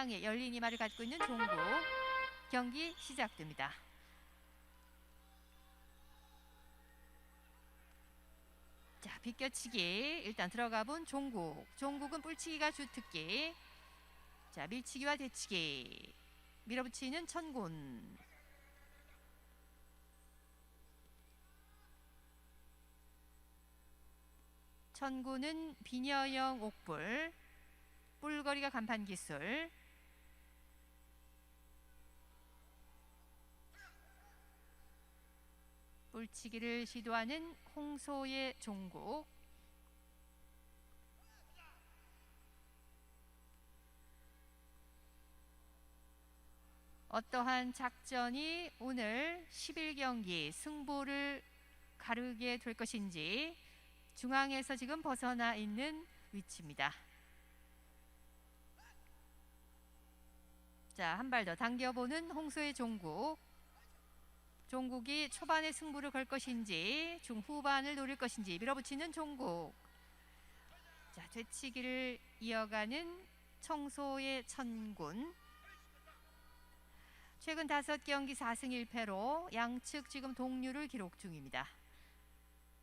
모양의 열린 이마를 갖고 있는 종국 경기 시작됩니다. 자, 비껴치기 일단 들어가 본 종국. 종국은 뿔치기가 주특기. 자, 밀치기와 대치기. 밀어붙이는 천군. 천군은 비녀형 옥불. 뿔거리가 간판 기술. 뿔치기를 시도하는 홍소의 종국. 어떠한 작전이 오늘 11경기 승부를 가르게 될 것인지 중앙에서 지금 벗어나 있는 위치입니다. 자, 한 발 더 당겨보는 홍소의 종국. 종국이 초반에 승부를 걸 것인지 중후반을 노릴 것인지 밀어붙이는 종국. 자, 되치기를 이어가는 청소의 천군. 최근 다섯 경기 4승 1패로 양측 지금 동률을 기록 중입니다.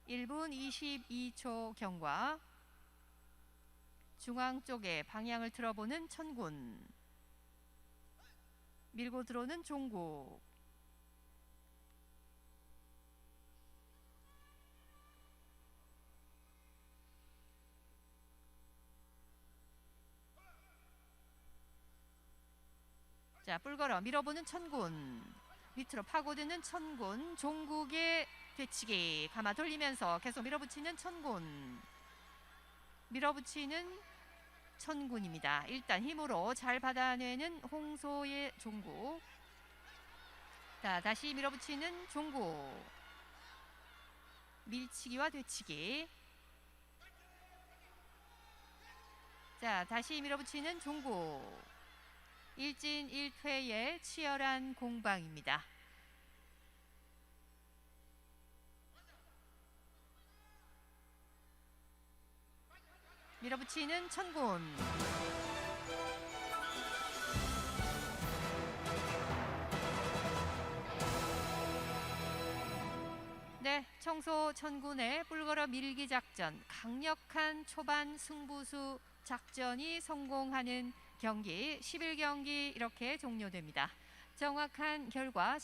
1분 22초 경과. 중앙 쪽에 방향을 틀어보는 천군. 밀고 들어오는 종국. 자, 뿔걸어 밀어보는 천군. 밑으로 파고드는 천군. 종국의 되치기. 가마 돌리면서 계속 밀어붙이는 천군. 밀어붙이는 천군입니다. 일단 힘으로 잘 받아내는 홍소의 종국. 자, 다시 밀어붙이는 종국. 밀치기와 되치기. 자, 다시 밀어붙이는 종국. 일진 1퇴의 치열한 공방입니다. 밀어붙이는 천군. 네, 청소 천군의 뿔걸어 밀기 작전, 강력한 초반 승부수 작전이 성공하는 경기 11경기 이렇게 종료됩니다. 정확한 결과